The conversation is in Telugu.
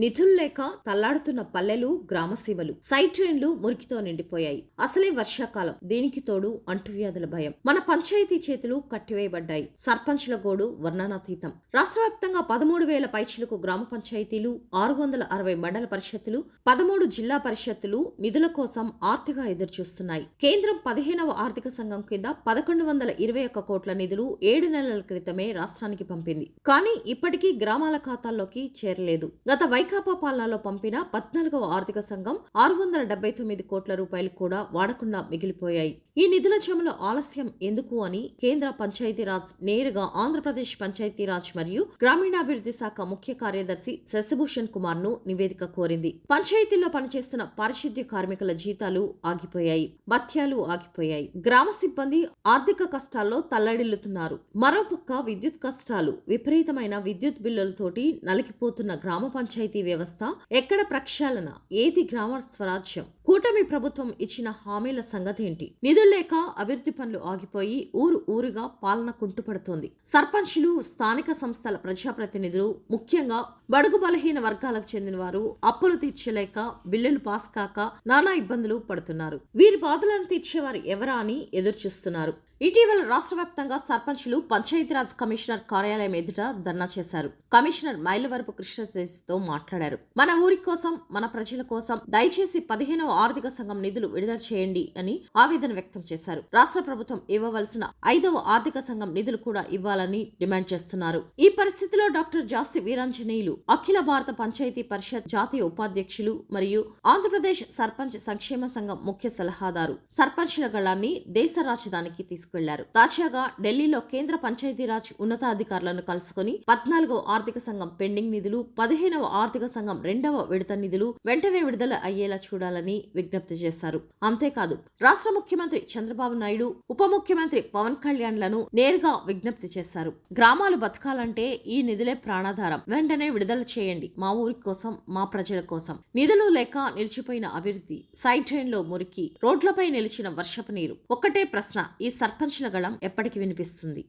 నిధులు లేక తల్లాడుతున్న పల్లెలు గ్రామసీమలు సైడ్ ట్రైన్లు మురికితో నిండిపోయాయి. అసలే వర్షాకాలం. దీనికి తోడు అంటువ్యాధుల భయం. మన పంచాయతీ చేతులు కట్టివేయబడ్డాయి. సర్పంచ్ల గోడు వర్ణనాతీతం. రాష్ట్ర వ్యాప్తంగా పదమూడు వేల పైచిలకు గ్రామ పంచాయతీలు ఆరు వందల అరవై మండల పరిషత్తులు పదమూడు జిల్లా పరిషత్తులు నిధుల కోసం ఆర్థిక ఎదురుచూస్తున్నాయి. కేంద్రం పదిహేనవ ఆర్థిక సంఘం కింద పదకొండు వందల ఇరవై ఒక్క కోట్ల నిధులు ఏడు నెలల క్రితమే రాష్ట్రానికి పంపింది. కానీ ఇప్పటికీ గ్రామాల ఖాతాల్లోకి చేరలేదు. గత వైకాపా పాలనలో పంపిన పద్నాలుగవ ఆర్థిక సంఘం ఆరు వందల డెబ్బై తొమ్మిది కోట్ల రూపాయలు కూడా వాడకుండా మిగిలిపోయాయి. ఈ నిధుల జమలో ఆలస్యం ఎందుకు అని కేంద్ర పంచాయతీరాజ్ నేరుగా ఆంధ్రప్రదేశ్ పంచాయతీరాజ్ మరియు గ్రామీణాభివృద్ధి శాఖ ముఖ్య కార్యదర్శి శశిభూషణ్ కుమార్ను నివేదిక కోరింది. పంచాయతీల్లో పనిచేస్తున్న పారిశుద్ధ్య కార్మికుల జీతాలు ఆగిపోయాయి. భత్యాలు ఆగిపోయాయి. గ్రామ సిబ్బంది ఆర్థిక కష్టాల్లో తల్లడిల్లుతున్నారు. మరోపక్క విద్యుత్ కష్టాలు విపరీతమైన విద్యుత్ బిల్లులతోటి నలిగిపోతున్న గ్రామ పంచాయతీ వ్యవస్థ ఎక్కడ ప్రక్షాళన ఏది గ్రామ స్వరాజ్యం? కూటమి ప్రభుత్వం ఇచ్చిన హామీల సంగతేంటి? నిధులు లేక అభివృద్ధి పనులు ఆగిపోయి ఊరు ఊరుగా పాలన కుంటుపడుతోంది. సర్పంచులు స్థానిక సంస్థల ప్రజాప్రతినిధులు ముఖ్యంగా బడుగు బలహీన వర్గాలకు చెందిన వారు అప్పులు తీర్చలేక బిల్లులు పాస్ కాక నానా ఇబ్బందులు పడుతున్నారు. వీరి బాధలను తీర్చేవారు ఎవరా అని ఎదురుచూస్తున్నారు. ఇటీవల రాష్ట్ర వ్యాప్తంగా సర్పంచులు పంచాయతీరాజ్ కమిషనర్ కార్యాలయం ఎదుట ధర్నా చేశారు. కమిషనర్ మైలవరపు కృష్ణతేజ్తో మాట్లాడారు. మన ఊరి కోసం మన ప్రజల కోసం దయచేసి పదిహేనవ ఆర్థిక సంఘం నిధులు విడుదల చేయండి అని ఆవేదన వ్యక్తం చేశారు. రాష్ట్ర ప్రభుత్వం ఇవ్వవలసిన ఐదవ ఆర్థిక సంఘం నిధులు కూడా ఇవ్వాలని డిమాండ్ చేస్తున్నారు. ఈ పరిస్థితిలో డాక్టర్ జాస్తి వీరాంజనేయులు అఖిల భారత పంచాయతీ పరిషత్ జాతీయ ఉపాధ్యక్షులు మరియు ఆంధ్రప్రదేశ్ సర్పంచ్ సంక్షేమ సంఘం ముఖ్య సలహాదారు. సర్పంచ్ల గళాన్ని దేశ రాజధానికి తీసుకు తీసుకెళ్ళారు. తాజాగా ఢిల్లీలో కేంద్ర పంచాయతీరాజ్ ఉన్నతాధికారులను కలుసుకుని పద్నాలుగవ ఆర్థిక సంఘం పెండింగ్ నిధులు పదిహేనవ ఆర్థిక సంఘం రెండవ విడత నిధులు వెంటనే విడుదల అయ్యేలా చూడాలని విజ్ఞప్తి చేశారు. అంతేకాదు రాష్ట్ర ముఖ్యమంత్రి చంద్రబాబు నాయుడు ఉప ముఖ్యమంత్రి పవన్ కళ్యాణ్లను నేరుగా విజ్ఞప్తి చేశారు. గ్రామాలు బతకాలంటే ఈ నిధులే ప్రాణాధారం. వెంటనే విడుదల చేయండి. మా ఊరి కోసం మా ప్రజల కోసం. నిధులు లేక నిలిచిపోయిన అభివృద్ధి. సైడ్ ట్రైన్లో మురికి రోడ్లపై నిలిచిన వర్షపు నీరు. ఒక్కటే ప్రశ్న ఈ సర్పంచ్ల గళం ఎప్పటికి వినిపిస్తుంది.